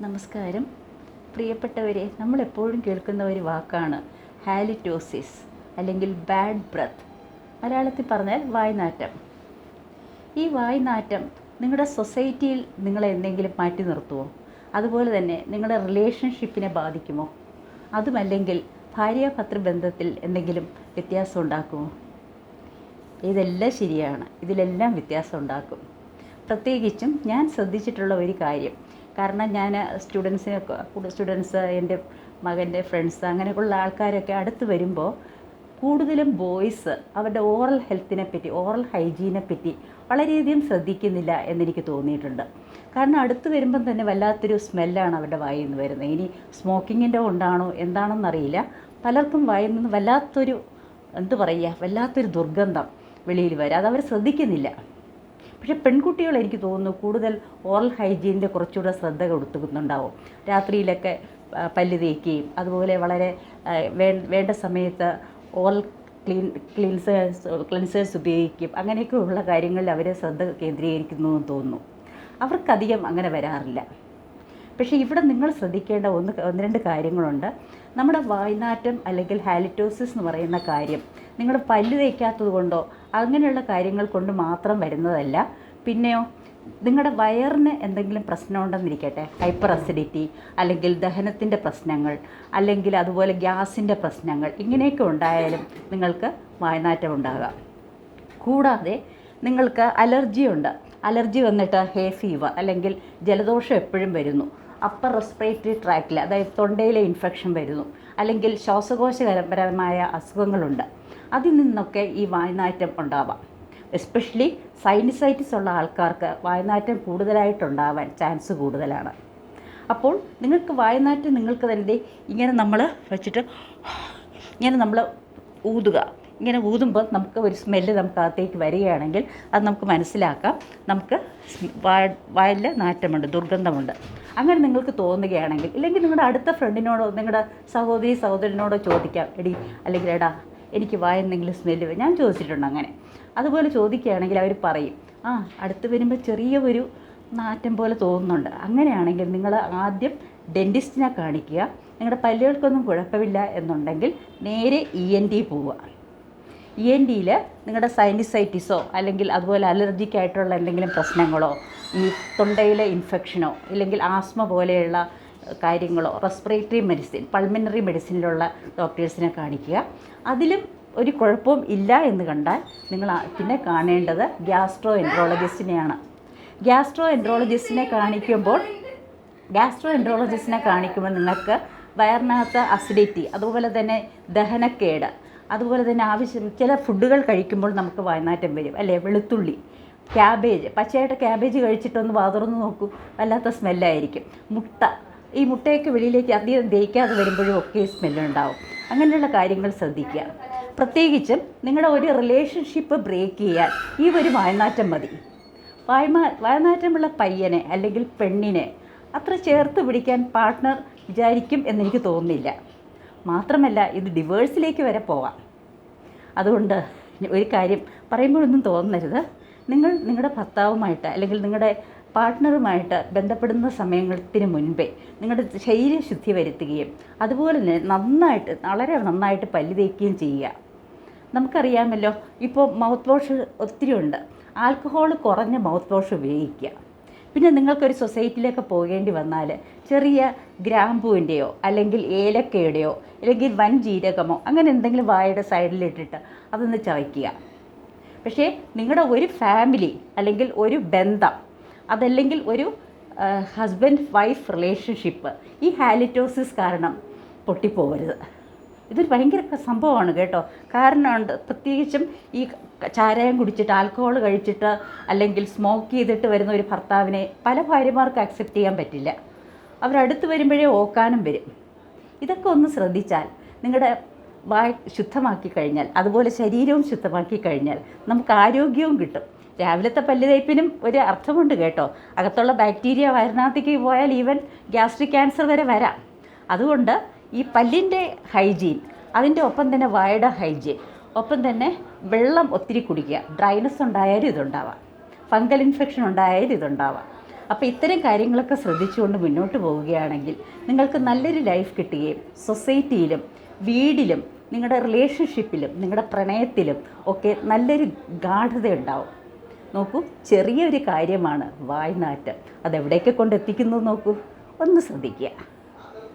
നമസ്കാരം. പ്രിയപ്പെട്ടവരെ നമ്മളെപ്പോഴും കേൾക്കുന്ന ഒരു വാക്കാണ് ഹാലിറ്റോസിസ് അല്ലെങ്കിൽ ബാഡ് ബ്രത്ത്. മലയാളത്തിൽ പറഞ്ഞാൽ വായ്നാറ്റം. ഈ വായ്നാറ്റം നിങ്ങളുടെ സൊസൈറ്റിയിൽ നിങ്ങളെ എന്തെങ്കിലും മാറ്റി നിർത്തുമോ അതുപോലെ തന്നെ നിങ്ങളുടെ റിലേഷൻഷിപ്പിനെ ബാധിക്കുമോ? അതുമല്ലെങ്കിൽ ഭാര്യാഭർത്തൃ ബന്ധത്തിൽ എന്തെങ്കിലും വ്യത്യാസം ഉണ്ടാക്കുമോ? ഇതെല്ലാം ശരിയാണ്. ഇതിലെല്ലാം വ്യത്യാസം ഉണ്ടാക്കും. പ്രത്യേകിച്ചും ഞാൻ ശ്രദ്ധിച്ചിട്ടുള്ള ഒരു കാര്യം കാരണം ഞാൻ സ്റ്റുഡൻസിനെ സ്റ്റുഡൻസ് എന്റെ മകന്റെ ഫ്രണ്ട്സ് അങ്ങനെയുള്ള ആൾക്കാരൊക്കെ അടുത്ത് വരുമ്പോൾ കൂടുതലും ബോയ്സ് അവരുടെ ഓറൽ ഹെൽത്തിനെ പറ്റി ഓറൽ ഹൈജീനെ പറ്റി വളരെയധികം ശ്രദ്ധിക്കുന്നില്ല എന്നെനിക്ക് തോന്നിയിട്ടുണ്ട്. കാരണം അടുത്ത് വരുമ്പം തന്നെ വല്ലാത്തൊരു സ്മെല്ലാണ് അവരുടെ വായിൽ നിന്ന് വരുന്നത്. ഇനി സ്മോക്കിങ്ങിന്റെ കൊണ്ടാണോ എന്താണെന്നറിയില്ല പലർക്കും വായിൽ നിന്ന് വല്ലാത്തൊരു എന്ത് പറയുക? വല്ലാത്തൊരു ദുർഗന്ധം വെളിയിൽ വരും. അതവർ ശ്രദ്ധിക്കുന്നില്ല. പക്ഷേ പെൺകുട്ടികൾ എനിക്ക് തോന്നുന്നു കൂടുതൽ ഓറൽ ഹൈജീനിന്റെ കുറച്ചുകൂടെ ശ്രദ്ധ കൊടുത്തുന്നുണ്ടാവും. രാത്രിയിലൊക്കെ പല്ല് തേക്കുകയും അതുപോലെ വളരെ വേണ്ട സമയത്ത് ഓറൽ ക്ലീൻ ക്ലീൻസേഴ്സ് ക്ലീൻസേഴ്സ് ഉപയോഗിക്കും. അങ്ങനെയൊക്കെയുള്ള കാര്യങ്ങളിൽ അവരെ ശ്രദ്ധ കേന്ദ്രീകരിക്കുന്നു എന്ന് തോന്നുന്നു. അവർക്കധികം അങ്ങനെ വരാറില്ല. പക്ഷേ ഇവിടെ നിങ്ങൾ ശ്രദ്ധിക്കേണ്ട ഒന്ന് ഒന്ന് രണ്ട് കാര്യങ്ങളുണ്ട്. നമ്മുടെ വായ്നാറ്റം അല്ലെങ്കിൽ ഹാലിറ്റോസിസ് എന്ന് പറയുന്ന കാര്യം നിങ്ങൾ പല്ല് തേക്കാത്തത് കൊണ്ടോ അങ്ങനെയുള്ള കാര്യങ്ങൾ കൊണ്ട് മാത്രം വരുന്നതല്ല. പിന്നെയോ നിങ്ങളുടെ വയറിന് എന്തെങ്കിലും പ്രശ്നമുണ്ടെന്നിരിക്കട്ടെ. ഹൈപ്പർ അസിഡിറ്റി അല്ലെങ്കിൽ ദഹനത്തിന്റെ പ്രശ്നങ്ങൾ അല്ലെങ്കിൽ അതുപോലെ ഗ്യാസിന്റെ പ്രശ്നങ്ങൾ ഇങ്ങനെയൊക്കെ ഉണ്ടായാലും നിങ്ങൾക്ക് വായനാറ്റം ഉണ്ടാകാം. കൂടാതെ നിങ്ങൾക്ക് അലർജി ഉണ്ട് അലർജി വന്നിട്ട് ഹേ ഫീവർ അല്ലെങ്കിൽ ജലദോഷം എപ്പോഴും വരുന്നു. അപ്പർ റെസ്പിറേറ്ററി ട്രാക്റ്റിൽ അതായത് തൊണ്ടയിലെ ഇൻഫെക്ഷൻ വരുന്നു. അല്ലെങ്കിൽ ശ്വാസകോശകരപരമായ അസുഖങ്ങളുണ്ട്. അതിൽ നിന്നൊക്കെ ഈ വായനാറ്റം ഉണ്ടാവാം. എസ്പെഷ്യലി സൈനിസൈറ്റിസ് ഉള്ള ആൾക്കാർക്ക് വായനാറ്റം കൂടുതലായിട്ടുണ്ടാവാൻ ചാൻസ് കൂടുതലാണ്. അപ്പോൾ നിങ്ങൾക്ക് വായനാറ്റം നിങ്ങൾക്ക് തന്നെ ഇങ്ങനെ നമ്മൾ വെച്ചിട്ട് ഇങ്ങനെ നമ്മൾ ഊതുക. ഇങ്ങനെ ഊതുമ്പോൾ നമുക്ക് ഒരു സ്മെല്ല് നമുക്ക് അകത്തേക്ക് വരികയാണെങ്കിൽ അത് നമുക്ക് മനസ്സിലാക്കാം. നമുക്ക് വായ വായിൽ നാറ്റമുണ്ട് ദുർഗന്ധമുണ്ട്. അങ്ങനെ നിങ്ങൾക്ക് തോന്നുകയാണെങ്കിൽ ഇല്ലെങ്കിൽ നിങ്ങളുടെ അടുത്ത ഫ്രണ്ടിനോടോ നിങ്ങളുടെ സഹോദരി സഹോദരനോടോ ചോദിക്കാം. എടി അല്ലെങ്കിൽ എടാ എനിക്ക് വായ എന്തെങ്കിലും സ്മെല്ല് ഞാൻ ചോദിച്ചിട്ടുണ്ട് അങ്ങനെ. അതുപോലെ ചോദിക്കുകയാണെങ്കിൽ അവർ പറയും ആ അടുത്ത് വരുമ്പോൾ ചെറിയ ഒരു നാറ്റം പോലെ തോന്നുന്നുണ്ട്. അങ്ങനെയാണെങ്കിൽ നിങ്ങൾ ആദ്യം ഡെന്റിസ്റ്റിനെ കാണിക്കുക. നിങ്ങളുടെ പല്ലുകൾക്കൊന്നും കുഴപ്പമില്ല എന്നുണ്ടെങ്കിൽ നേരെ ഇ എൻ ടി പോവുക. ഇ എൻ ഡിയിൽ നിങ്ങളുടെ സൈനിസൈറ്റിസോ അല്ലെങ്കിൽ അതുപോലെ അലർജിക് ആയിട്ടുള്ള എന്തെങ്കിലും പ്രശ്നങ്ങളോ ഈ തൊണ്ടയിലെ ഇൻഫെക്ഷനോ ഇല്ലെങ്കിൽ ആസ്മ പോലെയുള്ള കാര്യങ്ങളോ റെസ്പിറേറ്ററി മെഡിസിൻ പൾമിനറി മെഡിസിനിലുള്ള ഡോക്ടേഴ്സിനെ കാണിക്കുക. അതിലും ഒരു കുഴപ്പവും ഇല്ല എന്ന് കണ്ടാൽ നിങ്ങൾ പിന്നെ കാണേണ്ടത് ഗ്യാസ്ട്രോ എൻട്രോളജിസ്റ്റിനെയാണ് ഗ്യാസ്ട്രോ എൻട്രോളജിസ്റ്റിനെ കാണിക്കുമ്പോൾ ഗ്യാസ്ട്രോ എൻട്രോളജിസ്റ്റിനെ കാണിക്കുമ്പോൾ നിങ്ങൾക്ക് വയറിനകത്ത് അസിഡിറ്റി അതുപോലെ തന്നെ ദഹനക്കേട് അതുപോലെ തന്നെ ആവശ്യം ചില ഫുഡുകൾ കഴിക്കുമ്പോൾ നമുക്ക് വായനാറ്റം വരും അല്ലേ വെളുത്തുള്ളി ക്യാബേജ്. പച്ചയായിട്ട് ക്യാബേജ് കഴിച്ചിട്ടൊന്ന് വാതുറന്ന് നോക്കൂ വല്ലാത്ത സ്മെല്ലായിരിക്കും. മുട്ട ഈ മുട്ടയൊക്കെ വെളിയിലേക്ക് അധികം ദഹിക്കാതെ വരുമ്പോഴും ഒക്കെ സ്മെല്ലുണ്ടാവും. അങ്ങനെയുള്ള കാര്യങ്ങൾ ശ്രദ്ധിക്കുക. പ്രത്യേകിച്ചും നിങ്ങളുടെ ഒരു റിലേഷൻഷിപ്പ് ബ്രേക്ക് ചെയ്യാൻ ഈ ഒരു വായനാറ്റം മതി. വായ്മാ വായനാറ്റമുള്ള പയ്യനെ അല്ലെങ്കിൽ പെണ്ണിനെ അത്ര ചേർത്ത് പിടിക്കാൻ പാർട്ട്ണർ വിചാരിക്കും എന്നെനിക്ക് തോന്നുന്നില്ല. മാത്രമല്ല ഇത് ഡിവേഴ്സിലേക്ക് വരെ പോവാം. അതുകൊണ്ട് ഒരു കാര്യം പറയുമ്പോഴൊന്നും തോന്നരുത്. നിങ്ങൾ നിങ്ങളുടെ ഭർത്താവുമായിട്ട് അല്ലെങ്കിൽ നിങ്ങളുടെ പാർട്ട്ണറുമായിട്ട് ബന്ധപ്പെടുന്ന സമയത്തിന് മുൻപേ നിങ്ങളുടെ ശരീരശുദ്ധി വരുത്തുകയും അതുപോലെ തന്നെ നന്നായിട്ട് വളരെ നന്നായിട്ട് പല്ല് തേക്കുകയും ചെയ്യുക. നമുക്കറിയാമല്ലോ ഇപ്പോൾ മൗത്ത് വാഷ് ഒത്തിരി ഉണ്ട് ആൽക്കഹോൾ കുറഞ്ഞ മൗത്ത് വാഷ് ഉപയോഗിക്കുക. പിന്നെ നിങ്ങൾക്കൊരു സൊസൈറ്റിയിലേക്ക് പോകേണ്ടി വന്നാൽ ചെറിയ ഗ്രാമ്പൂവിന്റെയോ അല്ലെങ്കിൽ ഏലക്കയുടെയോ അല്ലെങ്കിൽ വൻ ജീരകമോ അങ്ങനെ എന്തെങ്കിലും വായുടെ സൈഡിലിട്ടിട്ട് അതൊന്ന് ചവയ്ക്കുക. പക്ഷേ നിങ്ങളുടെ ഒരു ഫാമിലി അല്ലെങ്കിൽ ഒരു ബന്ധം അതല്ലെങ്കിൽ ഒരു ഹസ്ബൻഡ് വൈഫ് റിലേഷൻഷിപ്പ് ഈ ഹാലിറ്റോസിസ് കാരണം പൊട്ടിപ്പോകരുത്. ഇതൊരു ഭയങ്കര സംഭവമാണ് കേട്ടോ. കാരണം പ്രത്യേകിച്ചും ഈ ചാരായം കുടിച്ചിട്ട് ആൽക്കഹോൾ കഴിച്ചിട്ട് അല്ലെങ്കിൽ സ്മോക്ക് ചെയ്തിട്ട് വരുന്ന ഒരു ഭർത്താവിനെ പല ഭാര്യമാർക്ക് അക്സെപ്റ്റ് ചെയ്യാൻ പറ്റില്ല. അവരടുത്ത് വരുമ്പോഴേ ഓക്കാനും വരും. ഇതൊക്കെ ഒന്ന് ശ്രദ്ധിച്ചാൽ നിങ്ങളുടെ വായ ശുദ്ധമാക്കി കഴിഞ്ഞാൽ അതുപോലെ ശരീരവും ശുദ്ധമാക്കി കഴിഞ്ഞാൽ നമുക്ക് ആരോഗ്യവും കിട്ടും. രാവിലത്തെ പല്ല് തേപ്പിനും ഒരു അർത്ഥമുണ്ട് കേട്ടോ. അകത്തുള്ള ബാക്ടീരിയ വയറിനകത്തേക്ക് പോയാൽ ഈവൻ ഗ്യാസ്ട്രിക് ക്യാൻസർ വരെ വരാം. അതുകൊണ്ട് ഈ പല്ലിന്റെ ഹൈജീൻ അതിന്റെ ഒപ്പം തന്നെ വായുടെ ഹൈജീൻ ഒപ്പം തന്നെ വെള്ളം ഒത്തിരി കുടിക്കുക. ഡ്രൈനസ് ഉണ്ടായാലും ഇതുണ്ടാവാം. ഫംഗൽ ഇൻഫെക്ഷൻ ഉണ്ടായാലും ഇതുണ്ടാവാം. അപ്പോൾ ഇത്തരം കാര്യങ്ങളൊക്കെ ശ്രദ്ധിച്ചുകൊണ്ട് മുന്നോട്ട് പോവുകയാണെങ്കിൽ നിങ്ങൾക്ക് നല്ലൊരു ലൈഫ് കിട്ടുകയും സൊസൈറ്റിയിലും വീടിലും നിങ്ങളുടെ റിലേഷൻഷിപ്പിലും നിങ്ങളുടെ പ്രണയത്തിലും ഒക്കെ നല്ലൊരു ഗാഠത ഉണ്ടാവും. നോക്കൂ ചെറിയൊരു കാര്യമാണ് വായ്നാറ്റം. അതെവിടേക്ക് കൊണ്ടെത്തിക്കുന്നു നോക്കൂ. ഒന്ന് ശ്രദ്ധിക്കുക.